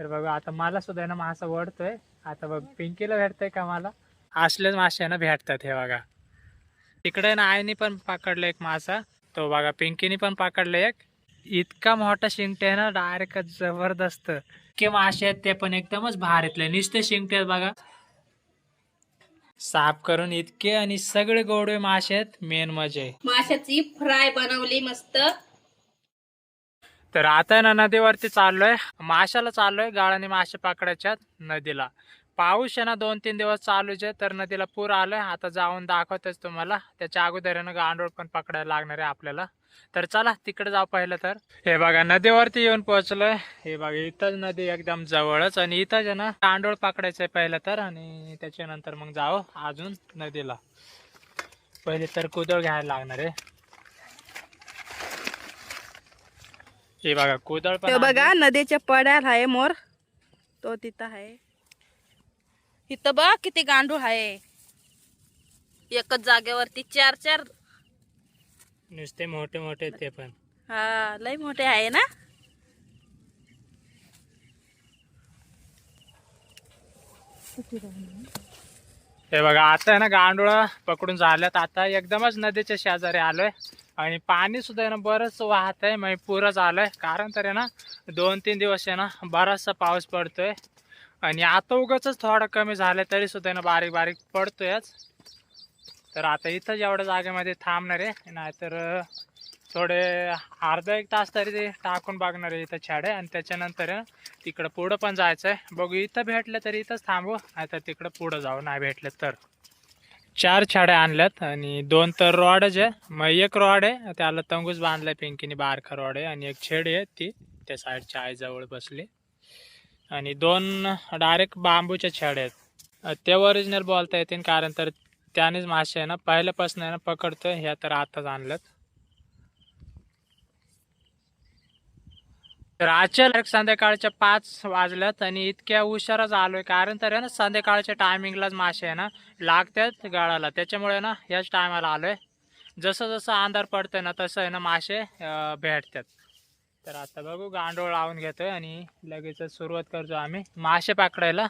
तर बघा आता मला सुद्धा ना मासा वडतोय आता बघ पिंकीला भेटतंय का मला? असलेच मासे ना भेटतात हे बघा. तिकडे ना आईने पण पकडलं एक मासा. तो बघा पिंकीने पण पकडला एक. इतका मोठा शिंगटे आहे ना डायरेक्ट जबरदस्त. की मासे आहेत ते पण एकदमच भारीतले नुसते शिंगटे आहेत बघा. साफ करून इतके आणि सगळे गोडवे मासे आहेत मेन मजे. माशाची फ्राय बनवली मस्त. तर आता आहे ना नदीवरती चाललोय. माशाला चाललोय गाळाने मासे पकडायच्यात नदीला. पाऊस आहे ना दोन तीन दिवस चालूच आहे तर नदीला पूर आलोय. आता जाऊन दाखवतेच तुम्हाला. त्याच्या अगोदर गांडूळ ना पण पकडायला लागणार आहे आपल्याला. तर चला तिकडे जाऊ पहिलं तर. हे बघा नदीवरती येऊन पोहोचलोय. हे बघा इथंच नदी एकदम जवळच आणि इथंच आहे ना गांडूळ पकडायचंय पहिलं तर आणि त्याच्यानंतर मग जावं अजून नदीला. पहिले तर कुदळ घ्यायला लागणार आहे. हे बघा कुदळ ते. बघा नदीच्या पड्यात आहे मोर. तो तिथं आहे. इथं बघ किती गांडूळ आहे. एकच जागेवरती चार चार. नुसते मोठे मोठे ते पण. हा लय मोठे आहे ना? हे बघा आता आहे ना गांडोळा पकडून झाल्यात. आता एकदमच नदीच्या शेजारी आलोय. आणि पाणी सुद्धा आहे ना बरंच वाहत आहे. म्हणजे पुरच आलंय कारण तर आहे ना दोन तीन दिवस आहे ना बराचसा पाऊस पडतोय. आणि आता उगाच थोडं कमी झालं तरी सुद्धा आहे ना बारीक बारीक पडतोयच. तर आता इथंच एवढ्या जागेमध्ये थांबणार आहे नाहीतर थोडे अर्धा एक तास तरी ते टाकून बघणार आहे इथं छाडे. आणि त्याच्यानंतर तिकडं पुढं पण जायचं आहे बघू इथं भेटलं तरी इथंच थांबू नाहीतर तिकडं पुढं जाऊ नाही भेटलं तर. चार छाड्या आणल्यात आणि दोन तर रॉडच आहे मग एक रॉड आहे त्याला तंगूच बांधलाय पिंकीने बारखा रॉड आहे आणि एक छेड आहे ती त्या साईडच्या आईजवळ बसली. आणि दोन डायरेक्ट बांबूच्या छेड आहेत. ते ओरिजिनल बोलता येतील कारण तर त्यानेच मासे आहे ना पहिल्यापासून आहे ना पकडतं ह्या तर आताच आणल्यात. तर आजच्या संध्याकाळच्या पाच वाजल्यात आणि इतक्या हुशारच आलोय. कारण तर आहे ना संध्याकाळच्या टायमिंगलाच मासे आहे ना लागतात गाळाला त्याच्यामुळे ना याच टायमाला आलोय. जसं जसं अंधार पडतोय ना तसं आहे ना मासे भेटतात तर आता बघू गांडोळ लावून घेतोय आणि लगेचच सुरुवात करतो आम्ही. मासे पकडायला.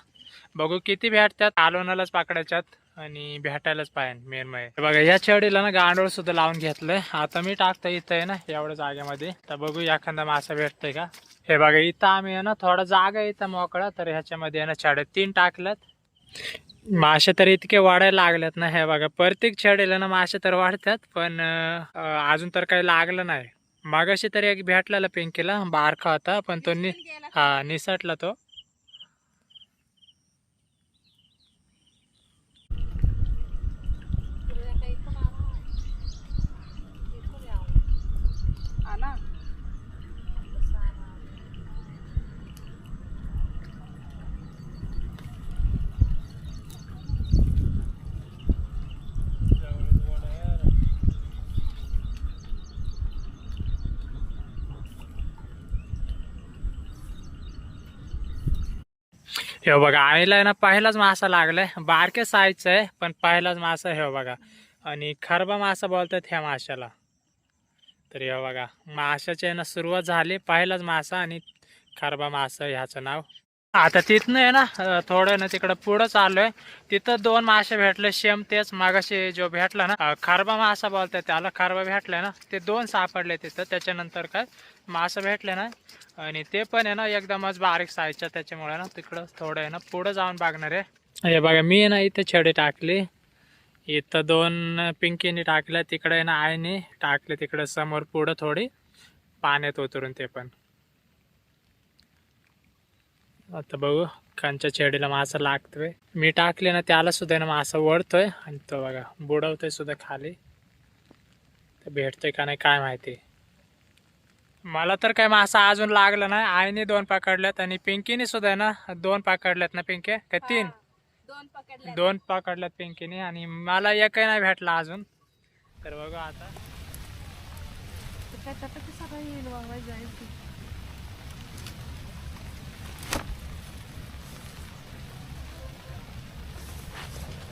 बघू किती भेटतात आलोनालाच पकडायच्यात. आणि भेटायलाच पाहिजे मेन म्हणजे बघा या छडीला ना गांडोळ सुद्धा लावून घेतलंय. आता मी टाकतो इथं आहे ना एवढ्या जागेमध्ये. तर बघू एखादा मासा भेटतोय का? हे बघा इथं आम्ही आहे ना थोडा जागा इथं मोकळा. तर ह्याच्यामध्ये आहे ना छडे तीन टाकल्यात. मासे तर इतके वाढायला लागल्यात ना हे बघा. प्रत्येक छडीला ना मासे तर वाढतात पण अजून तर काही लागलं नाही. मागाशी तरी एक भेटलेला पिंकीला बारका होता पण तो नि हा निसटला तो. हे बघा आईला ना पहिलाच मासा लागलाय. बारक्या साईजचं आहे पण पहिलाच मासा हे बघा. आणि खरबा मासा बोलतात ह्या माशाला. तर हे बघा माशाची आहे ना सुरुवात झाली पहिलाच मासा आणि खरबा मासा ह्याचं नाव. आता तिथनं आहे ना थोडं ना तिकडं पुढं चाललोय. तिथं दोन मासे भेटले सेम तेच मागाशी जो भेटला ना खारबा मासा बोलतात त्याला खारबा भेटलाय ना ते दोन सापडले तिथं त्याच्यानंतर काय मासा भेटले ना आणि ते पण आहे ना एकदमच बारीक साईजच्या त्याच्यामुळे ना तिकडं थोडं आहे ना पुढं जाऊन बघणार आहे. हे बघा मी ना इथे छडी टाकली. इथं दोन पिंकीने टाकल्या तिकडे आहे ना आईने टाकले तिकडं समोर पुढं थोडी पाण्यात उतरून ते पण. आता बघू कांच्या छेडीला मासा लागतोय. मी टाकले ना त्याला सुद्धा आहे ना मासा वळतोय. आणि तो बघा बुडवतोय सुद्धा खाली. तर भेटतोय का नाही काय माहिती. मला तर काय मासा अजून लागला नाही. आईने दोन पकडल्यात आणि पिंकीने सुद्धा आहे ना दोन पकडल्यात ना पिंके का तीन? दोन पकडल्यात. पिंकीने आणि मला एकही नाही भेटला अजून. तर बघू आता.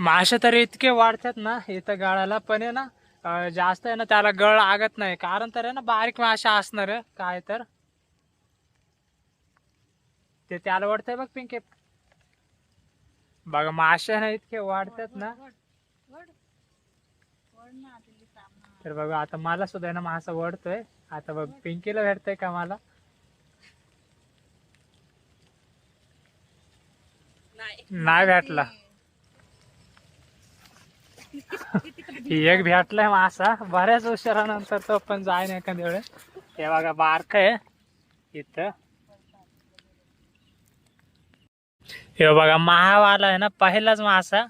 मासे तर इतके वाढतात ना इथं गळाला पण आहे ना जास्त आहे ना त्याला गळ लागत नाही. कारण तर आहे ना बारीक मासे असणार आहे काय तर. ते त्याला वाटतंय बघ पिंके. बघा मासे ना इतके वाढतात ना. तर बघा आता मला सुद्धा ना मासा वडतोय आता बघ पिंकीला भेटतोय का मला? नाही भेटला. एक भेटलाय मासा. बऱ्याच उशिरानंतर तो पण जाईन एखाद्या वेळेस. हे बघा बारक आहे. इथं. हे बघा महावाला आहे ना पहिलाच मासा.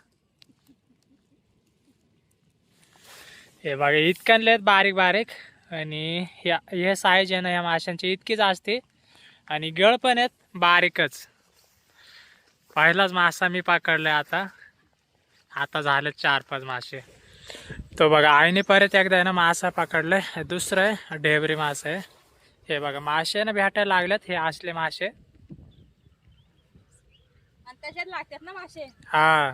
हे बघा इतकं आहेत बारीक बारीक. आणि या हे साईज आहे ना या माशांची इतकीच असते आणि गळ पण आहेत बारीकच. पहिलाच मासा मी पकडलाय आता. आता झाले चार पाच मासे. तो बघा आईने परत एकदा आहे ना मासा पकडलाय. दुसरं आहे ढेबरी मासा आहे. हे बघा मासे ना भेटायला लागलेत हे असले मासे. त्याच्यात लागतात ना मासे? हा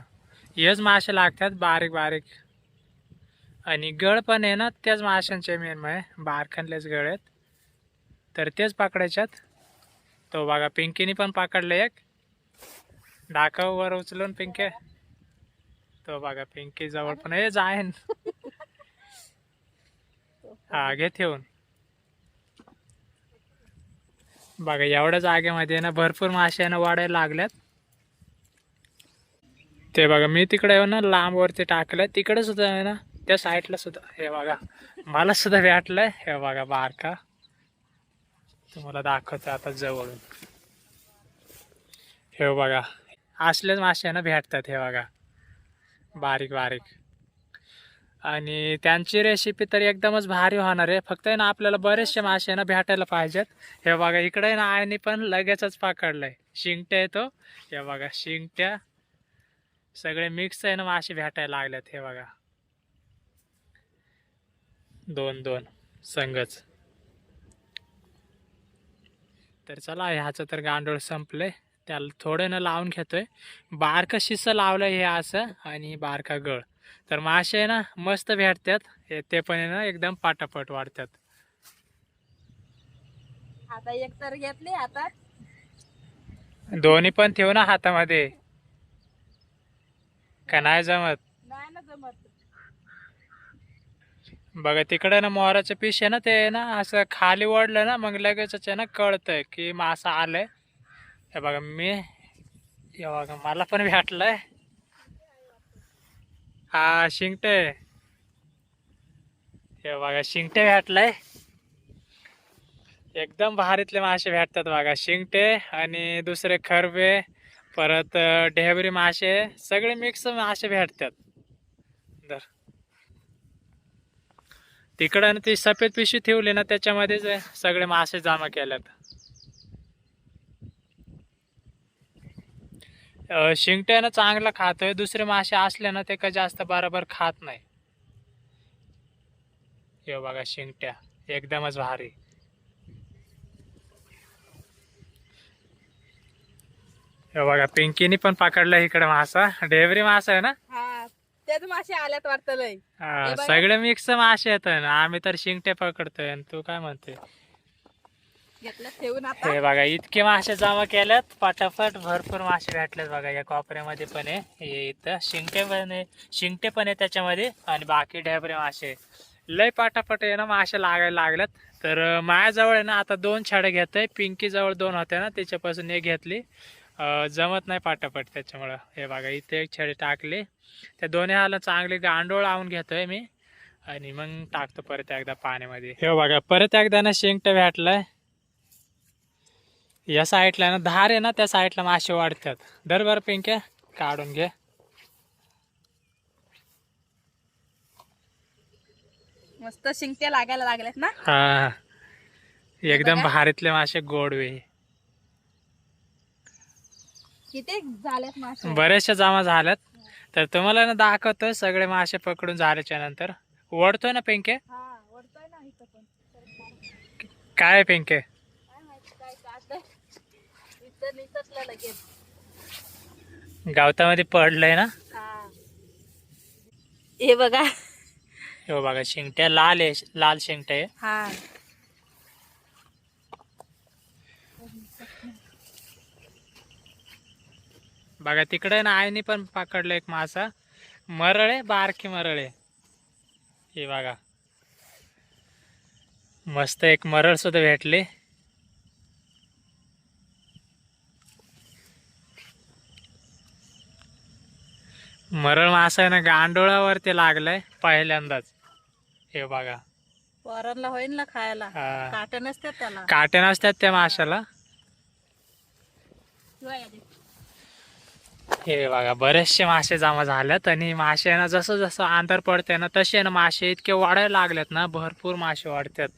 हेच मासे लागतात बारीक बारीक. आणि गळ पण आहे ना त्याच माशांचे मेन आहे बारखनलेच गळ आहेत. तर तेच पकडायच्यात. तो बघा पिंकीने पण पकडले एक. डाकावर वर उचलून पिंके. तो बघा पिंकी जवळ पण हे जाईन हा घे ठेवून. बघा एवढ्या जागेमध्ये ना भरपूर मासे ना वाढायला लागल्यात. ते बघा मी तिकडे आहे ना लांब वरती टाकलंय. तिकडे सुद्धा आहे ना त्या साईडला सुद्धा. हे बघा मला सुद्धा भेटलंय हे बघा बारका. तुम्हाला दाखवतो आता जवळून. हे बघा असलेच मासे ना भेटतात हे बघा. बारीक बारीक. आणि त्यांची रेसिपी तर एकदमच भारी होणार आहे. फक्त आहे ना आपल्याला बरेचसे मासे आहे ना भेटायला पाहिजेत. हे बघा इकडे आहे ना आईने पण लगेचच पकडलंय. शिंगट्या येतो हे बघा शिंगट्या. सगळे मिक्स आहे ना मासे भेटायला लागलेत हे बघा. दोन दोन. संघच तर चला ह्याचं तर गांडोळ संपले त्याला थोडं ना लावून घेतोय. बारकं शिसं लावलंय हे असं आणि बारका गळ. तर मासे आहे ना मस्त भेटतात. हे ते पण आहे ना एकदम पाटापट वाढतात. आता एक तर घेतली आता. दोन्ही पण ठेवू ना हातामध्ये. का नाही जमत? नाही ना जमत. बघा तिकडे ना मोराचं पीस आहे ना ते ना असं खाली ओढलं ना मग लगेचच आहे ना कळतंय की मासा आलंय. हे बघा मी हे बघा मला पण भेटलंय. हा शिंगटे. हे बघा शिंगटे भेटलंय. एकदम भारीतले मासे भेटतात बघा शिंगटे आणि दुसरे खरबे परत ढेबरी मासे सगळे मिक्स मासे भेटतात. दर तिकडं आणि ती सफेद पिशवी ठेवली ना त्याच्यामध्येच सगळे मासे जमा केल्यात. शिंगट्यानं चांगला खातोय दुसरे मासे असले ना ते का जास्त बरोबर खात नाही. हे बघा शिंगट्या एकदमच भारी. हे बघा पिंकीनी पण पकडला इकडे मासा. ढेबरी मासा आहे ना? हा त्याच मासे आल्यात वाटतं. सगळे मिक्स मासे येत ना. आम्ही तर शिंगटे पकडतोय तू काय म्हणते घेतलं ठेवून आता. हे बघा इतके मासे जमा केल्यात. पटापट भरपूर मासे भेटलेत बघा या कोपऱ्यामध्ये पण आहे. हे इथं शिंगटे पण आहे शिंगटे पण आहे त्याच्यामध्ये आणि बाकी ढेबरे मासे. लय पाटापट आहे ना मासे लागायला लागल्यात. तर माझ्याजवळ आहे ना आता दोन छाडे घेत आहे पिंकीजवळ दोन होत्या ना त्याच्यापासून एक घेतली. जमत नाही पाटापट त्याच्यामुळं. हे बघा इथे एक छडी टाकली. त्या दोन्ही हाला चांगली गांडोळ लावून घेतोय मी. आणि मग टाकतो परत एकदा पाण्यामध्ये. हे बघा परत एकदा ना शिंगटे भेटलाय. या साईडला ना धार आहे ना त्या साईडला मासे वाढतात. दर बरं पिंके काढून घे. मस्त शिंगट्या लागायला लागल्यात ना? हा. एकदम. भारीतले मासे गोडवे किती झाल्यात मासे बरेचसे जमा झाल्यात. तर तुम्हाला ना दाखवतो सगळे मासे पकडून झाल्याच्यानंतर. ओढतोय ना पिंके? हा वरतोय ना इथं पण. काय पिंके काय माहिती काय काढलंय लगेच गावतामध्ये पडलंय ना? हा हे बघा. हो बघा शिंगट्या लाल आहे लाल शिंगट्या आहे. हा. बघा तिकडे ना आईने पण पकडलं एक मासा. मरळ आहे बारकी मरळ आहे. हे बघा. मस्त एक मरळ सुद्धा भेटली. मरळ मासा आहे ना गांडोळावरती लागलाय पहिल्यांदाच. हे बघा. पोरांना होईल ना खायला. हा. काट नसतात त्याला. काटे नसतात त्या माशाला. शिवाय आधी. हे बघा बरेचसे मासे जमा झाल्यात आणि मासे ना जसं जसं अंतर पडते ना तसे ना मासे इतके वाढायला लागलेत ना भरपूर मासे वाढतात.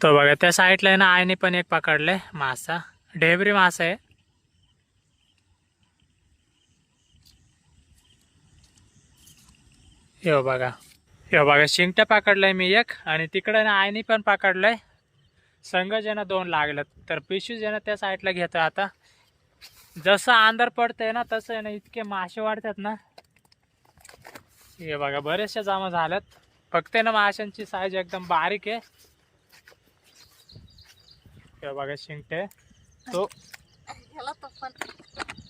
तो बघा त्या साईडला आहे ना आईने पण एक पकडले मासा. ढेबरी मासा आहे. हे बघा. हे बघा शिंगट्या पकडलाय मी एक आणि तिकडे ना आईने पण पकडलंय. संघ ना दोन लागलेत तर पिशू ना त्या साईडला घेतो आता. जसं अंधार पडतंय ना तसं आहे ना इतके मासे वाढतात ना. हे बघा बरेचसे जमा झाल्यात फक्त ना माशांची साईज एकदम बारीक आहे. हे बघा शिंगटे. तो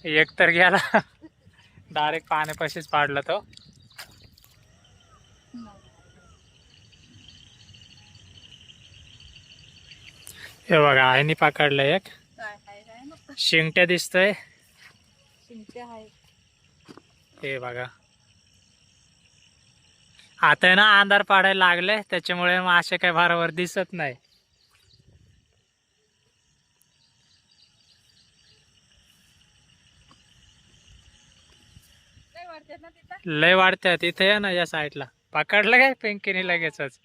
एक तर गेला. डायरेक्ट पाण्यापाशीच पाडला तो. हे बघा आईने पकडलं एक. शिंगट्या दिसतंय. हे बघा. आता आहे ना अंधार पाडायला लागले त्याच्यामुळे मासे काही बरोबर दिसत नाही. लय वाढतात इथे या ना या साईडला पकडलं काय पिंकीने लगेचच?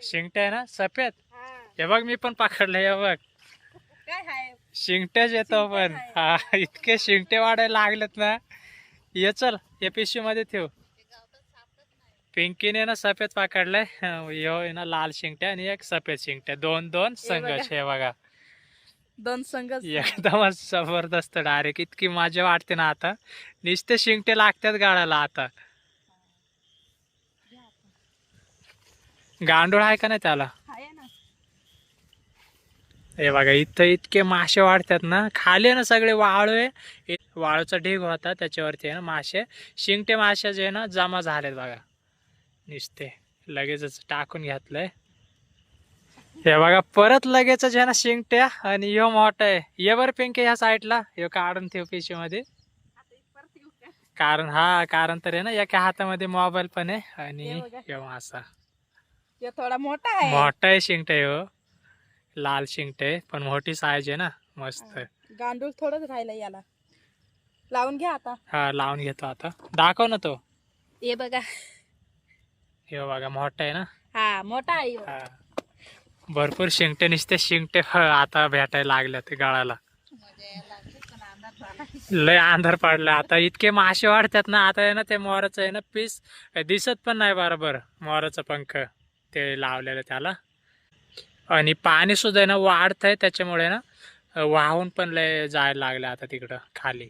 शिंगटे को- आहे ना? सफेद? हा. बघ मी पण पकडलं हे बघ. शिंगटेच येतो पण हा इतके शिंगटे वाढायला लागलेत ना. ये चल या पिशवी मध्ये ठेव. पिंकीने ना सफेद पकडलंय. आहे ना लाल शिंगट्या आणि एक सफेद शिंगट्या दोन दोन संघर्ष हे बघा. दोन संघ एकदमच जबरदस्त डायरेक्ट. इतकी मजा वाटते ना आता. नुसते शिंगटे लागतात गाळाला आता. गांडूळ आहे का नाही त्याला? आहे ना. हे बघा इथं इतके मासे वाढतात ना खाली ना सगळे वाळू वाळूचा ढीग होता त्याच्यावरती आहे ना मासे. शिंगटे मासे जे ना जमा झालेत बघा. नुसते. लगेचच टाकून घेतलंय. हे बघा परत लगेचच आहे ना शिंगट्या आणि ह्यो मोठा आहे. ये बरं पिंके ह्या साईडला. ह्यो काढून ठेव का? कारण हा कारण तर आहे ना एका हातामध्ये मोबाईल पण आहे आणि. ह्यो मासा. हे थोडा मोठा आहे मोठा आहे शिंगटे हो लाल शिंगटे पण मोठी साईज आहे ना मस्त गांडूळ थोडंच राहिलं याला। लावून घ्या आता। हा लावून घेतो आता। दाखव ना तो। हे बघा। हे बघा मोठा आहे ना? हा मोठा आहे ह्यो. हा। भरपूर शिंगटे निसते शिंगटे ह, आता भेटायला लागल्या ते गाळाला। लागली. लय अंधार पडला आता इतके मासे वाढतात ना आता आहे ना ते मोराचं आहे ना पीस दिसत पण नाही बरोबर मोराचं पंख. ते लावलेलं त्याला आणि पाणी सुद्धा आहे ना वाढतंय त्याच्यामुळे ना वाहून पण लय जायला लागलं आता तिकडं खाली.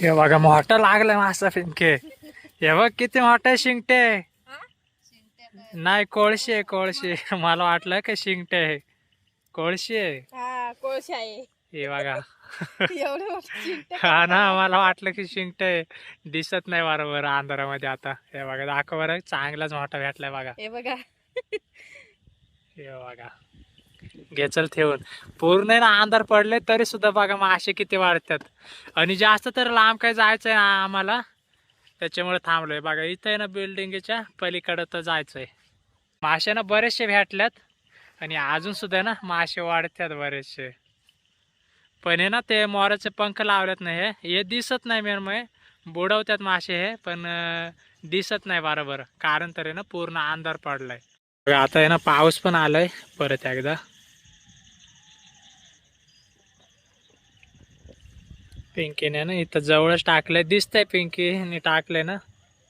हे बघा मोठा लागलाय मासा पिंके हे बघ किती मोठा शिंगटे? नाही कोळशी आहे कोळशी मला वाटलं का शिंगटे आहे. कोळशी आहे. हा कोळशा आहे. हे बघा. एवढे हा ना मला वाटलं की शिंगटे आहे. दिसत नाही बरोबर अंधारामध्ये आता. हे बघा दाखव बरं. चांगलाच मोठा भेटलाय बघा. हे बघा. हे बघा. घे चल ठेवून. पूर्ण आहे ना अंधार पडले तरी सुद्धा बघा मासे किती वाढतात. आणि जास्त तर लांब काय जायचं आहे आम्हाला? त्याच्यामुळे थांबलोय. बघा इथं आहे ना बिल्डिंगच्या पलीकडं तर जायचंय. मासे ना बरेचसे भेटल्यात आणि अजून सुद्धा ना मासे वाढतात बरेचसे. पण आहे ना ते मोराचे पंख लावलेत नाही हे हे दिसत नाही मेन मग बुडवतात मासे हे पण दिसत नाही बरोबर कारण तर आहे ना पूर्ण अंधार पडलाय. आता आहे ना पाऊस पण आलाय परत एकदा. पिंकीने ना इथं जवळच टाकलंय दिसतंय पिंकीने टाकलंय ना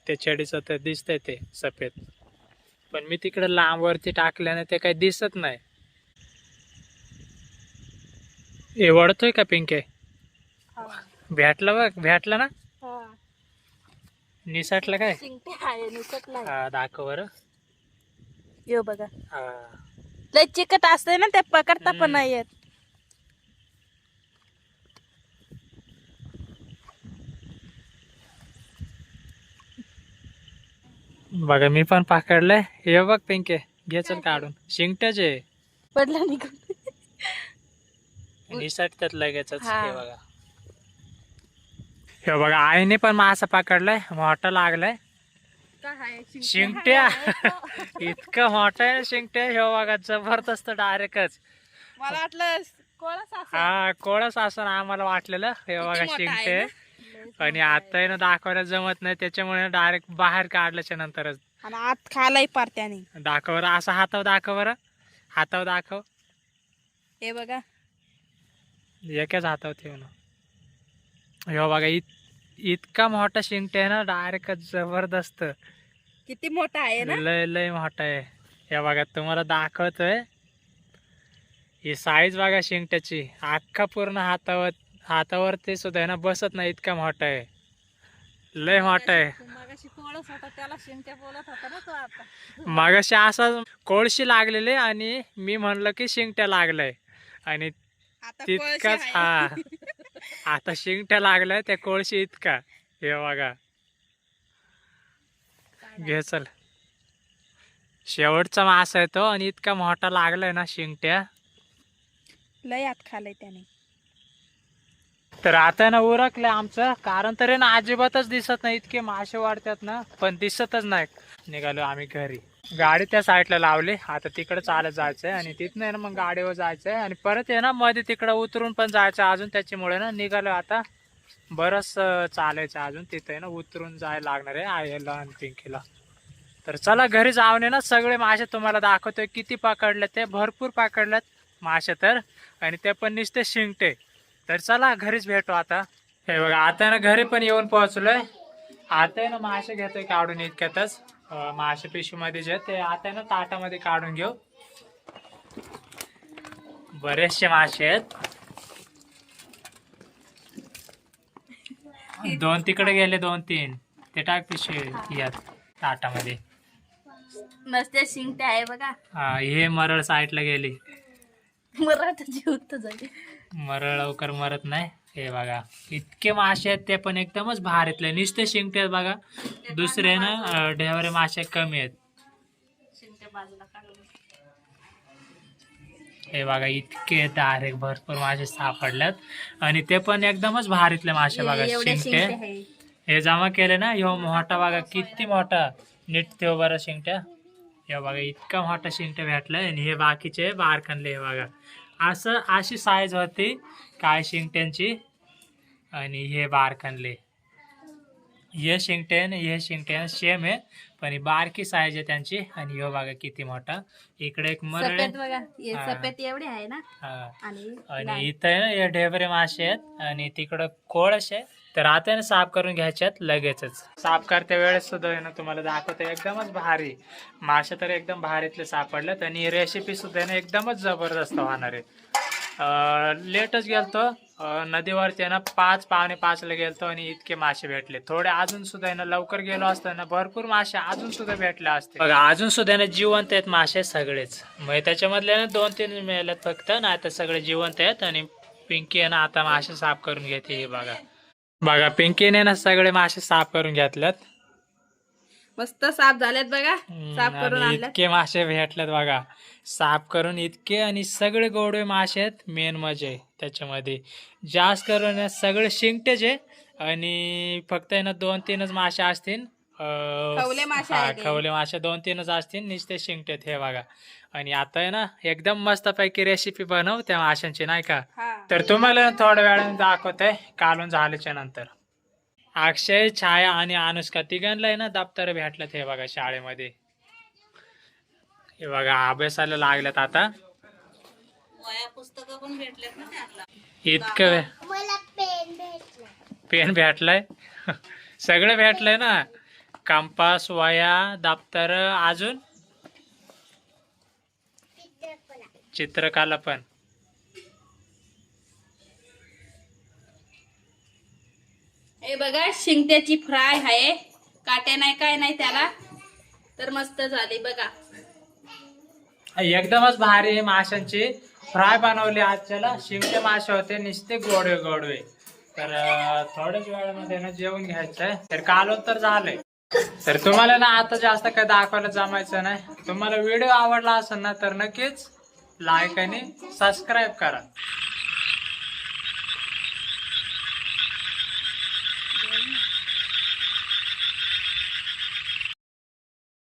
ते छडीचं तर दिसतंय ते सफेद. पण मी तिकडे लांबवरती टाकल्याने ते काही दिसत नाही. हे वळतोय का पिंके? भेटलं बघ भेटलं ना? निसटलं काय? हा दाखव बरं. यो बघा. हा. लय चिकट असते ना ते पकडता पण. नाही येत. बघा मी पण पकडलंय. हे बघ पिंके घे चल काढून. शिंगट्याचे पडला निघून. निसटतात लगेचच हा. बघा. हे बघा आईने पण मासा पकडलाय. मोठा लागलाय. शिंगट्या. इतकं मोठं आहे ना शिंगट्या हे बघा जबरदस्त डायरेक्टच. मला वाटलं कोळस. हा कोळस असं आम्हाला वाटलेलं. हे बघा आहे शिंगटे? आणि आता आहे ना दाखवायला जमत नाही त्याच्यामुळे डायरेक्ट बाहेर काढल्याच्या नंतरच. आणि आत खालाय पार त्याने. दाखव बरं असं हातावर दाखव बरं. हातावर दाखव. हे बघा. एकाच हातावर ठेव ना. हे बघा इत इतका मोठा शिंगटे आहे ना डायरेक्ट जबरदस्त. किती मोठा आहे ना? लय लय मोठा आहे. हे बघा तुम्हाला दाखवतोय. ही साईज बघा शिंगट्याची. अख्खा पूर्ण हातावर हातावरती सुद्धा आहे ना बसत नाही इतका मोठा आहे. लय मोठा आहे. मगाशी कोळस होता त्याला शिंगट्या बोलत होता ना तो आता. मागाशी असा कोळशी लागलेले आणि मी म्हणलं की शिंगट्या लागलाय. आणि आता तितकाच हा. आता शिंगट्या लागलाय त्या कोळशी इतका. हे बघा. घे चल. शेवटचा मासा आहे तो आणि इतका मोठा लागलाय ना शिंगट्या लय आत खालाय त्याने. तर आता ना उरकलं आमचं. कारण तरी ना अजिबातच दिसत नाही इतके मासे वाढतात ना. पण दिसतच नाही. निघालो आम्ही घरी. गाडी त्या साईडला लावली. आता तिकडे चालत जायचंय आणि तिथनं ना मग गाडीवर जायचंय. आणि परत आहे ना मध्ये तिकडे उतरून पण जायचं अजून त्याच्यामुळे ना. निघालो आता. बरंच चालायचं अजून. तिथे आहे ना उतरून जायला लागणार आहे. आयला आणि पिंकीला. तर चला घरी जाऊन ना सगळे मासे तुम्हाला दाखवतोय. किती पकडले ते. भरपूर पकडलेत मासे तर. आणि ते पण निसते शिंगटे. तर चला घरीच भेटू आता. हे बघा आता ना घरी पण येऊन पोहोचलोय. आता आहे ना मासे घेतोय काढून इतक्यातच. मासे पिशवीमध्ये जे ते आता आहे ना ताटामध्ये काढून घेऊ. बरेचसे मासे आहेत. दोन तिकडे गेले दोन तीन. ते टाक पिशवी यात ताटामध्ये. नसत्या शिंगट्या आहे बघा. हा हे मरळ साईडला गेली. मराठा जीवत जाईल मरळ लवकर मरत नाही. हे बघा इतके मासे आहेत ते पण एकदमच भारीतले नुसते शिंगटे आहेत बघा. दुसरे ना ढेवरे मासे कमी आहेत. हे बघा इतके डायरेक्ट भरपूर मासे सापडल्यात. आणि ते पण एकदमच भारीतले मासे बघा शिंगटे. हे. जमा केले ना ह्यो मोठा बघा किती मोठा. नीट ठेव बरं शिंगट्या. हे बघा इतका मोठा शिंगट्या भेटलाय. आणि हे बाकीचे बारकनले हे बघा. असं अशी साईज होती काय शिंगट्यांची आणि हे बारकनले हे शिंगटे आणि हे शिंगटे सेम आहे पण ही बारकी साईज आहे त्यांची आणि ह्यो बघा किती मोठा. इकडे एक मरळ. हे हा. एवढे आहे ना? हा. आणि. इथं हे ढेबरे मासे आहेत आणि तिकडं कोळस आहे तर आता ना साफ करून घ्यायच्यात लगेचच. साफ करते वेळेस सुद्धा आहे ना तुम्हाला दाखवते. एकदमच भारी. मासे तर एकदम भारीतले सापडलेत आणि रेसिपी सुद्धा आहे ना एकदमच जबरदस्त होणार आहे. लेटच गेलतो. नदीवरती आहे ना पाच पावणे पाचला गेलतो आणि इतके मासे भेटले. थोडे अजून सुद्धा आहे ना लवकर गेलो असतो ना भरपूर मासे अजून सुद्धा भेटले असते. बघा अजून सुद्धा ना जिवंत आहेत मासे सगळेच. मग त्याच्यामधले ना दोन तीन मिळालेत फक्त. ना आता सगळे जिवंत आहेत आणि पिंकी आहे ना आता मासे साफ करून घेते हे बघा. बघा पिंकीने ना सगळे मासे साफ करून घेतल्यात. मस्त साफ झालेत बघा. साफ करून आणि आणल्यात. इतके मासे भेटलेत बघा. साफ करून इतके आणि सगळे गोडवे मासे आहेत मेन मजे त्याच्यामध्ये. जास्त करून ना सगळे शिंगटेच आहे आणि फक्त आहे ना दोन तीनच मासे असतील. खवले मासे हा, आहेत. खवले मासे दोन तीनच असतील नुसते शिंगटेत हे बघा. आणि आता आहे ना एकदम मस्तपैकी रेसिपी बनव त्या माशांची नाही का? हा. तर तुम्हाला थोड्या वेळाने दाखवते कालून झाल्याच्यानंतर. अक्षय छाया आणि अनुष्का तिघांना आहे ना दप्तर भेटलं हे बघा शाळेमध्ये. हे बघा अभ्यासाला लागल्यात आता. वया पुस्तकं पण भेटलेत ना त्यातला. इतकं मला पेन भेटला. पेन भेटलाय? सगळं भेटलंय ना? कंपास वया दप्तर अजून? चित्रकला पण. हे बघा शिंगट्याची फ्राय आहे. काट्या नाही काय नाही त्याला. तर मस्त झाली बघा. एकदमच भारी आहे माशांची. फ्राय बनवली आजच्याला. शिमटे मासे होते नुसते गोडवे गोडवे तर थोड्याच वेळामध्ये ना जेवण घ्यायचंय. तर कालवण तर झालंय. तर तुम्हाला ना आता जास्त काय दाखवायला जमायचं नाही. तुम्हाला व्हिडिओ आवडला असेल ना तर नक्कीच लाईक आणि सबस्क्राईब करा.